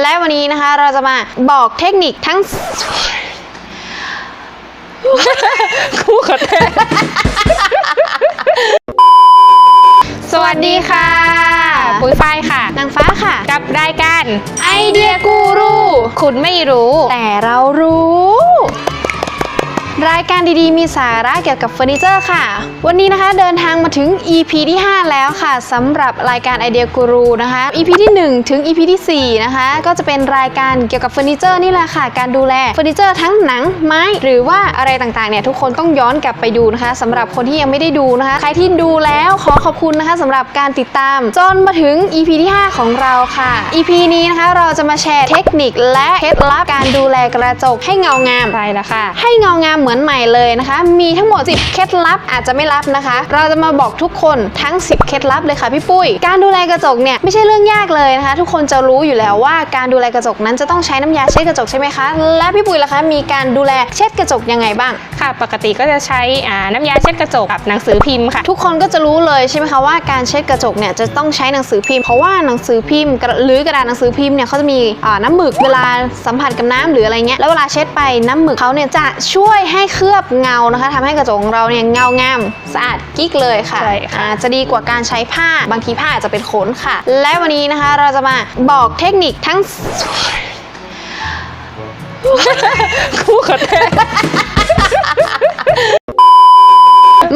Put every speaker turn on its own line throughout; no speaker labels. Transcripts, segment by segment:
และวันนี้นะคะเราจะมาบอกเทคนิคทั้ง
คู่ขัดแย้ง
สวัสดีค่ะ
ปุ้ยฝ้ายค่ะ
นางฟ้าค่ะ
กับรายการ
ไอเดียกูรู
คุณไม่รู้
แต่เรารู้ รายการดีๆ มีสาระเกี่ยวกับเฟอร์นิเจอร์ค่ะ วันนี้นะคะเดินทางมาถึง EP ที่ 5 แล้วค่ะสำหรับรายการไอเดียกูรูนะคะ EP ที่ 1 ถึง EP ที่ 4 นะคะ ก็จะเป็นรายการเกี่ยวกับเฟอร์นิเจอร์นี่แหละค่ะ การดูแลเฟอร์นิเจอร์ทั้งหนังไม้หรือว่าอะไรต่างๆเนี่ยทุกคนต้องย้อนกลับไปดูนะคะสำหรับคนที่ยังไม่ได้ดูนะคะ ใครที่ดูแล้วขอขอบคุณนะคะสำหรับการติดตามจนมาถึง EP ที่ 5 ของเราค่ะ EP นี้นะคะเราจะมาแชร์เทคนิคและเคล็ดลับการดูแลกระจกให้เงางาม
ใช่แล้วค่ะ
ให้เงางามเหมือนใหม่เลยนะคะ มีทั้งหมด 10 เคล็ดลับอาจจะไม่ลับนะคะ เราจะมาบอกทุกคนทั้ง 10 เคล็ดลับเลยค่ะพี่ปุ้ย การดูแลกระจกเนี่ยไม่ใช่เรื่องยากเลยนะคะ ทุกคนจะรู้อยู่แล้วว่าการดูแลกระจกนั้นจะต้องใช้น้ำยาเช็ดกระจกใช่ไหมคะ และพี่ปุ้ยล่ะคะ มีการดูแลเช็ดกระจกยังไงบ้าง
ค่ะ ปกติก็จะใช้อ่าน้ำยาเช็ดกระจกกับหนังสือพิมพ์ค่ะ
ทุกคนก็จะรู้เลยใช่ไหมคะว่าการเช็ดกระจกเนี่ยจะต้องใช้หนังสือพิมพ์เพราะว่าหนังสือพิมพ์กระหรือกระดาษหนังสือพิมพ์เนี่ยเขาจะมีอ่าน้ำหมึกเวลาสัมผัสกับน้ำหรืออะไรเงี้ยแล้วเวลาเช็ดไปน้ำหมึกเขาเนี่ยจะช่วยให้เคลือบเงานะคะทำให้กระจกของเราเนี่ยเงางามสะอาดกิ๊กเลยค่ะ
ใช่ค่ะ
อ่าจะดีกว่าการใช้ผ้าบางทีผ้าอาจจะเป็นขนค่ะ และวันนี้นะคะเราจะมาบอกเทคนิคทั้ง
คู่ขัดแย้ง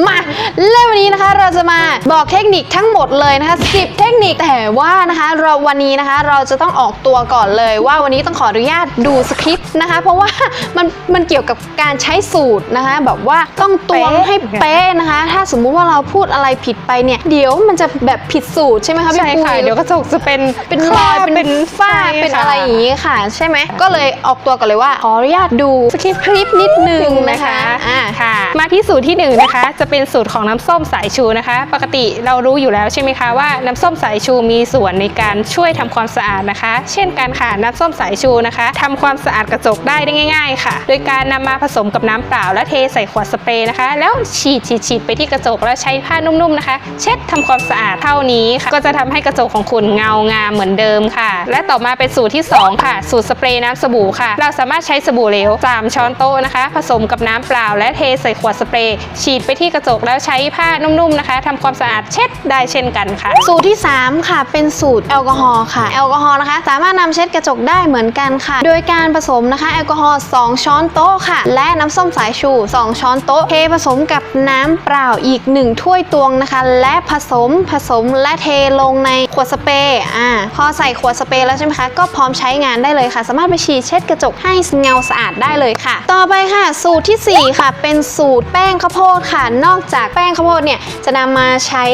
มา และวันนี้นะคะเราจะมาบอกเทคนิคทั้งหมดเลยนะคะ10 เทคนิคแต่ว่านะคะเราวันนี้นะคะเราจะต้องออกตัวก่อนเลย ว่าวันนี้ต้องขออนุญาตดูสคริปต์นะคะ เพราะว่ามันมันเกี่ยวกับการใช้สูตรนะคะแบบว่าต้องตวงให้เป๊ะนะคะ ถ้าสมมุติว่าเราพูดอะไรผิดไปเนี่ย เดี๋ยวมันจะแบบผิดสูตรใช่ไหมคะพี่
ใช่
ปุ้
ค่ะ
ย
เดี๋ยวกระจกจะเป็น
เป็นรอยเป็นฝ้า
ใช่
เป็น
ค่
อะไรอย่างนี้ค่ะ ใช่ไหมก็เลยออกตัวก่อนเลยว่าขออนุญาตดูสคริปต์คลิปนิดนึงนะคะอ่า
ค่ะมาที่สูตรที่หนึ่งนะคะ จะเป็นสูตรของน้ำส้มสายชูนะคะ ปกติเรารู้อยู่แล้วใช่ไหมคะว่าน้ำส้มสายชูมีส่วนในการช่วยทำความสะอาดนะคะ เช่นกันค่ะน้ำส้มสายชูนะคะทำความสะอาดกระจกได้ได้ง่าย ๆ ค่ะ โดยการนำมาผสมกับน้ำเปล่าและเทใส่ขวดสเปรย์นะคะ แล้วฉีดฉีดฉีดไปที่กระจกแล้วใช้ผ้านุ่มๆนะคะ เช็ดทำความสะอาดเท่านี้ค่ะ ก็จะทำให้กระจกของคุณเงางามเหมือนเดิมค่ะ และต่อมาเป็นสูตรที่สองค่ะ สูตรสเปรย์น้ำสบู่ค่ะ เราสามารถใช้สบู่เหลว3ช้อนโต๊ะนะคะ ผสมกับน้ำเปล่าและเทใส่ขวดสเปรย์ฉีดไปที่กระจกแล้วใช้ช้ผ้านุ่มๆนะคะทำความสะอาดเช็ดได้เช่นกันค่ะ
สูตรที่ 3 ค่ะ เป็นสูตรแอลกอฮอล์ค่ะ แอลกอฮอล์นะคะ สามารถนำเช็ดกระจกได้เหมือนกันค่ะ โดยการผสมนะคะแอลกอฮอล์2ช้อนโต๊ะค่ะ และน้ำส้มสายชู 2 ช้อนโต๊ะเทผสมกับน้ำเปล่าอีก 1 ถ้วยตวงนะคะ และผสมผสมและเทลงในขวดสเปรย์อ่าพอใส่ขวดสเปรย์แล้วใช่ไหมคะก็พร้อมใช้งานได้เลยค่ะ สามารถไปฉีดเช็ดกระจกให้เงาสะอาดได้เลยค่ะ ต่อไปค่ะ สูตรทีสี่4 ค่ะ เป็นสูตรแป้งข้าวโพดค่ะ นอกจากแป้งข้าวโพดเนี่ยจะนำมาใช้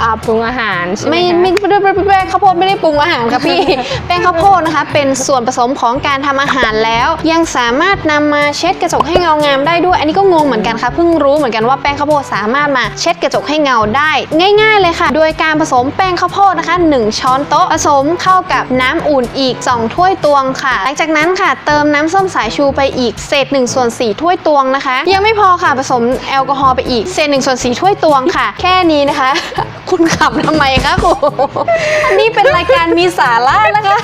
อ่า
ปรุงอาหารใช่ไหม
ไม่
คะ
ไม่ไม่ไม่ไม่แป้งข้าวโพดไม่ได้ปรุงอาหารค่ะพี่แป้งข้าวโพดนะคะ เป็นส่วนผสมของการทำอาหารแล้ว ยังสามารถนำมาเช็ดกระจกให้เงางามได้ด้วย อันนี้ก็งงเหมือนกันค่ะเพิ่งรู้เหมือนกันว่าแป้งข้าวโพดสามารถมาเช็ดกระจกให้เงาได้ ง่าย ๆ เลยค่ะ โดยการผสมแป้งข้าวโพดนะคะ 1 ช้อนโต๊ะผสมเข้ากับน้ำอุ่นอีก 2 ถ้วยตวงค่ะ หลังจากนั้นค่ะ เติมน้ำส้มสายชูไปอีกเศษ1ส่วน4ถ้วยตวงนะคะ ยังไม่พอค่ะผสมแอลกอฮอล์ไปอีกเศษ1ส่วน4ช่วยตวงค่ะ แค่นี้นะคะ คุณขำทำไมคะคุณอันนี้เป็นรายการมีสาระนะคะ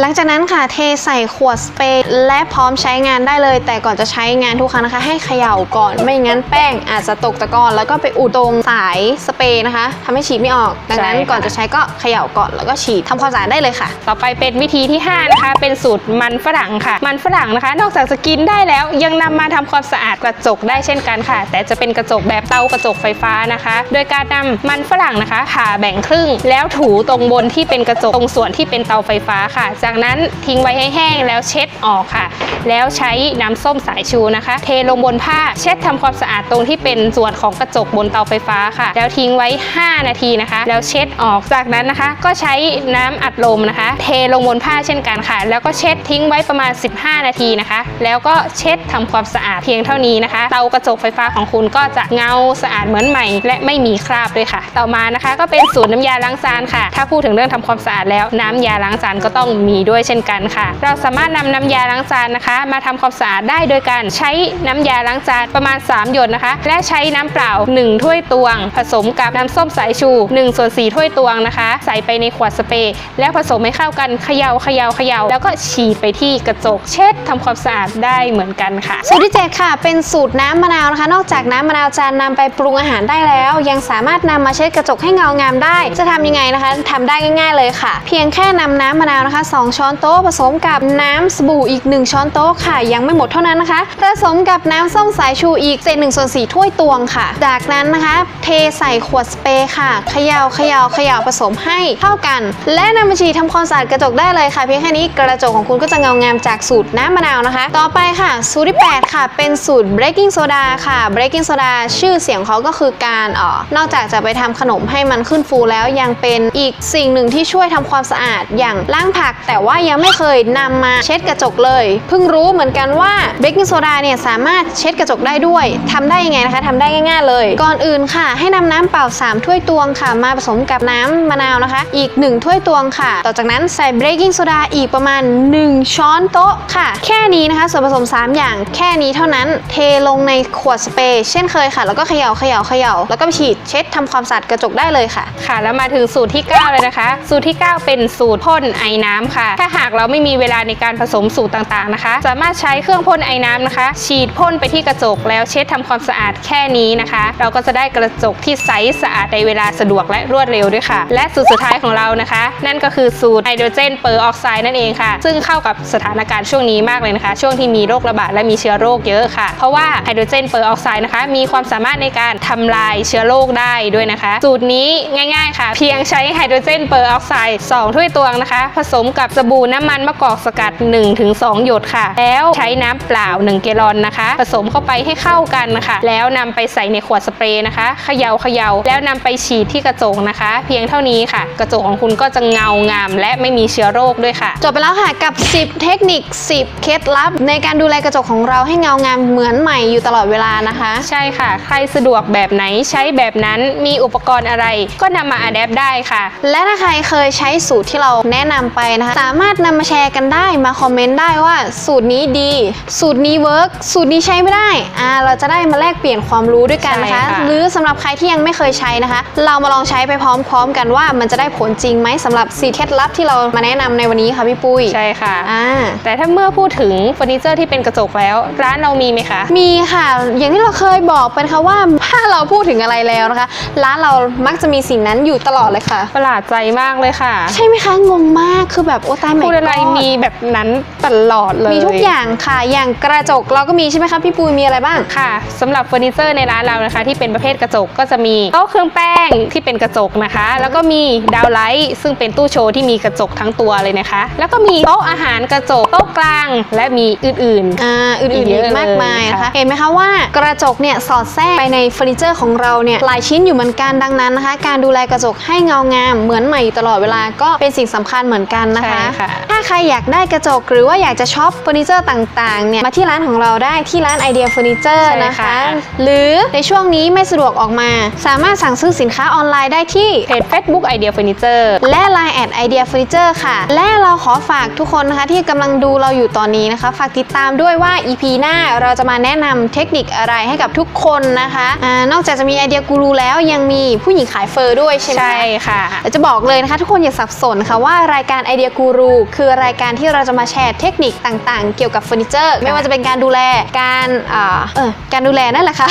หลังจากนั้นค่ะเทใส่ขวดสเปรย์และพร้อมใช้งานได้เลย แต่ก่อนจะใช้งานทุกครั้งนะคะ ให้เขย่าก่อนไม่งั้นแป้งอาจจะตกตะกอนแล้วก็ไปอุดตรงสายสเปรย์นะคะทำให้ฉีดไม่ออก ดังนั้น
ใช่ค่ะ
ก่อนจะใช้ก็เขย่าก่อนแล้วก็ฉีดทำความสะอาดได้เลยค่ะ
ต่อไปเป็นวิธีที่5นะคะเป็นสูตรมันฝรั่งค่ะ มันฝรั่งนะคะ นอกจากจะกินได้แล้ว ยังนำมาทำความสะอาดกระจกได้เช่นกันค่ะ แต่จะเป็นกระจกแบบเตากระจกไฟฟ้านะคะ โดยการนำมันฝรั่งนะคะผ่าแบ่งครึ่ง แล้วถูตรงบนที่เป็นกระจกตรงส่วนที่เป็นเตาไฟฟ้าค่ะจากนั้นทิ้งไว้ให้แห้งแล้วเช็ดออกค่ะ แล้วใช้น้ำส้มสายชูนะคะ เทลงบนผ้าเช็ดทำความสะอาดตรงที่เป็นส่วนของกระจกบนเตาไฟฟ้าค่ะ แล้วทิ้งไว้ 5 นาทีนะคะ แล้วเช็ดออกจากนั้นนะคะ ก็ใช้น้ำอัดลมนะคะ เทลงบนผ้าเช่นกันค่ะ แล้วก็เช็ดทิ้งไว้ประมาณ 15 นาทีนะคะ แล้วก็เช็ดทำความสะอาดเพียงเท่านี้นะคะเตากระจกไฟฟ้าของคุณก็จะเงาสะอาดเหมือนใหม่ และไม่มีคราบด้วยค่ะ ต่อมานะคะ ก็เป็นสูตรน้ำยาล้างจานค่ะ ถ้าพูดถึงเรื่องทำความสะอาดแล้วน้ำยาล้างจานก็ต้องมีด้วยเช่นกันค่ะ เราสามารถนำน้ำยาล้างจานนะคะนะคะ มาทำความสะอาดได้โดยการใช้น้ำยาล้างจานประมาณ 3 หยดนะคะ และใช้น้ำเปล่า 1 ถ้วยตวง ผสมกับน้ำส้มสายชู1ส่วน4ถ้วยตวงนะคะ ใส่ไปในขวดสเปรย์แล้วผสมให้เข้ากันเขย่าเขย่าเขย่าแล้วก็ฉีดไปที่กระจกเช็ดทำความสะอาดได้เหมือนกันค่ะ
สูตรที่ 7 ค่ะ เป็นสูตรน้ำมะนาวนะคะ นอกจากน้ำมะนาวจะนำไปปรุงอาหารได้แล้ว ยังสามารถนำมาเช็ดกระจกให้เงางามได้ จะทำยังไงนะคะทำได้ง่าย ๆเลยค่ะ เพียงแค่นำน้ำมะนาวนะคะ 2 ช้อนโต๊ะผสมกับน้ำสบู่อีก 1 ช้อนโต๊ะค่ะ ยังไม่หมดเท่านั้นนะคะ ผสมกับน้ำส้มสายชูอีกเศษหนึ่งส่วนสี่ถ้วยตวงค่ะ จากนั้นนะคะ เทใส่ขวดสเปรย์ค่ะเขย่าเขย่าเขย่าผสมให้เข้ากัน และนำมาฉีดทำความสะอาดกระจกได้เลยค่ะ เพียงแค่นี้กระจกของคุณก็จะเงางามจากสูตรน้ำมะนาวนะคะ ต่อไปค่ะ สูตรที่ 8 ค่ะ เป็นสูตร baking soda ค่ะ baking soda ชื่อเสียงเขาก็คือการอ่อนอกจากจะไปทำขนมให้มันขึ้นฟูแล้วยังเป็นอีกสิ่งหนึ่งที่ช่วยทำความสะอาดอย่างล้างผัก แต่ว่ายังไม่เคยนำมาเช็ดกระจกเลยเพิ่งรู้เหมือนกันว่า baking soda เนี่ยสามารถเช็ดกระจกได้ด้วยทำได้ยังไงนะคะทำได้ง่ายๆเลย ก่อนอื่นค่ะ ให้นำน้ำเปล่า 3 ถ้วยตวงค่ะ มาผสมกับน้ำมะนาวนะคะ อีก 1 ถ้วยตวงค่ะ ต่อจากนั้นใส่ baking soda อีกประมาณ 1 ช้อนโต๊ะค่ะ แค่นี้นะคะ ส่วนผสม 3 อย่างแค่นี้เท่านั้นเทลงในขวดสเปรย์เช่นเคยค่ะ แล้วก็เขย่าเขย่าเขย่าแล้วก็ฉีดเช็ดทำความสะอาดกระจกได้เลยค่ะ
ค่ะ แล้วมาถึงสูตรที่ 9 เลยนะคะ สูตรที่ 9 เป็นสูตรพ่นไอ้น้ำค่ะ ถ้าหากเราไม่มีเวลาในการผสมสูตรต่างๆนะคะสามารถใช้เครื่องพ่นไอ้น้ำนะคะ ฉีดพ่นไปที่กระจกแล้วเช็ดทำความสะอาดแค่นี้นะคะ เราก็จะได้กระจกที่ใสสะอาดในเวลาสะดวกและรวดเร็วด้วยค่ะ และสูตรสุดท้ายของเรานะคะ นั่นก็คือสูตรไฮโดรเจนเปอร์ออกไซด์นั่นเองค่ะ ซึ่งเข้ากับสถานการณ์ช่วงนี้มากเลยนะคะ ช่วงที่มีโรคระบาดและมีเชื้อโรคเยอะค่ะ เพราะว่าไฮโดรเจนเปอร์ออกไซด์นะคะ มีความสามารถในการทำลายเชื้อโรคได้ด้วยนะคะ สูตรนี้ง่ายๆค่ะ เพียงใช้ไฮโดรเจนเปอร์ออกไซด์2ถ้วยตวงนะคะ ผสมกับสบู่น้ำมันมะกอกสกัด 1-2 หยดค่ะแล้วใช้น้ำเปล่า 1 เกลอนนะคะ ผสมเข้าไปให้เข้ากันนะคะ แล้วนำไปใส่ในขวดสเปรย์นะคะเขย่าเขย่าแล้วนำไปฉีดที่กระจกนะคะ เพียงเท่านี้ค่ะ กระจกของคุณก็จะเงางาม และไม่มีเชื้อโรคด้วยค่ะ
จบไปแล้วค่ะกับ 10 เทคนิค 10 เคล็ดลับ ในการดูแลกระจกของเราให้เงางามเหมือนใหม่อยู่ตลอดเวลานะคะ
ใช่ค่ะ ใครสะดวกแบบไหนใช้แบบนั้นมีอุปกรณ์อะไร ก็นำมาอัดแอปได้ค่ะ
และถ้าใครเคยใช้สูตรที่เราแนะนำไปนะคะ สามารถนำมาแชร์กันได้มาคอมเมนต์ได้ว่าสูตรนี้ดี สูตรนี้เวิร์กสูตรนี้ใช้ไม่ได้อ่าเราจะได้มาแลกเปลี่ยนความรู้ด้วยกันนะคะ
ใช่ค่ะ
หรือสำหรับใครที่ยังไม่เคยใช้นะคะ เรามาลองใช้ไปพร้อม ๆ กันว่ามันจะได้ผลจริงไหมสำหรับสีเคล็ดลับที่เรามาแนะนำในวันนี้ค่ะพี่ปุ้ย
ใช่ค่ะ
อ่า
แต่ถ้าเมื่อพูดถึงเฟอร์นิเจอร์ที่เป็นกระจกแล้ว ร้านเรามีไหมคะ
มีค่ะ อย่างที่เราเคยบอกไปนะคะว่าถ้าเราพูดถึงอะไรแล้วนะคะ ร้านเรามักจะมีสิ่งนั้นอยู่ตลอดเลยค่ะ
ประหลาดใจมากเลยค่ะ
ใช่ไหมคะ งงมากคือแบบโอ้ตาย
พูดอะไร
my god
มีแบบนั้นตลอดเลย
มีทุกอย่างค่ะ อย่างกระจกเราก็มีใช่ไหมคะพี่ปุยมีอะไรบ้าง
ค่ะสำหรับเฟอร์นิเจอร์ในร้านเรานะคะ ที่เป็นประเภทกระจกก็จะมีโต๊ะเครื่องแป้งที่เป็นกระจกนะคะ แล้วก็มีดาวไลท์ซึ่งเป็นตู้โชว์ที่มีกระจกทั้งตัวเลยนะคะ แล้วก็มีโต๊ะอาหารกระจกโต๊ะกลาง และมีอื่น
อ่าอื่นๆ
อี
อี
กเย
ก
อะ
มากมาย
เลย
นะ
ค่ะ
คะเห็นไหมคะว่ากระจกเนี่ยสอดแทรกไปในเฟอร์นิเจอร์ของเราเนี่ยหลายชิ้นอยู่เหมือนกันดังนั้นนะคะ การดูแลกระจกให้เงางามเหมือนใหม่อยู่ตลอดเวลาก็เป็นสิ่งสำคัญเหมือนกันนะคะ
ใช่ค่ะ
ถ้าใครอยากได้กระจกหรือว่าอยากจะช็อปเฟอร์นิเจอร์ต่างๆเนี่ยมาที่ร้านของเราได้ที่ร้านไอเดียเฟอร์นิเจอร์นะคะ หรือในช่วงนี้ไม่สะดวกออกมา สามารถสั่งซื้อสินค้าออนไลน์ได้ที่
เพจ Facebook Idea Furniture
และ Line แอดไอเดียเฟอร์นิเจอร์ค่ะ และเราขอฝากทุกคนนะคะที่กำลังดูเราอยู่ตอนนี้นะคะ ฝากติดตามด้วยว่า EP หน้าเราจะมาแนะนำเทคนิคอะไรให้กับทุกคนนะคะอานอกจากจะมีไอเดียกูรูแล้วยังมีผู้หญิงขายเฟอร์ด้วยใช่ไหม
ใช่ค่ะ
แต่จะบอกเลยนะคะ ทุกคนอย่าสับสนค่ะว่ารายการไอเดียกูรูคือรายการที่เราจะมาแชร์เทคนิคต่างๆ เกี่ยวกับเฟอร์นิเจอร์ ไม่ว่าจะเป็นการดูแลการอ่าเออการดูแลนั่นแหละค่ะ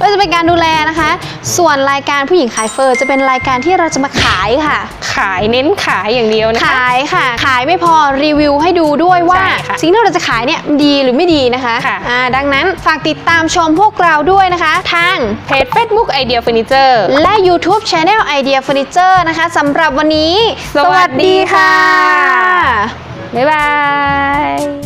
ว่าจะเป็นการดูแลนะคะ ส่วนรายการผู้หญิงขายเฟอร์จะเป็นรายการที่เราจะมาขายค่ะ
ขายเน้นขายอย่างเดียวนะคะ
ขายค่ะ ขายไม่พอรีวิวให้ดูด้วยว่า
ใช่ค่ะ
สิ่งที่เราจะขายเนี่ยดีหรือไม่ดีนะคะ
ค่ะ
อ่าดังนั้นฝากติดตามชมพวกเราด้วยนะคะ ทาง
เพจ Facebook Idea Furniture
และ YouTube Channel Idea Furniture นะคะสำหรับวันนี้
สวัสดีค่ะ บ๊ายบาย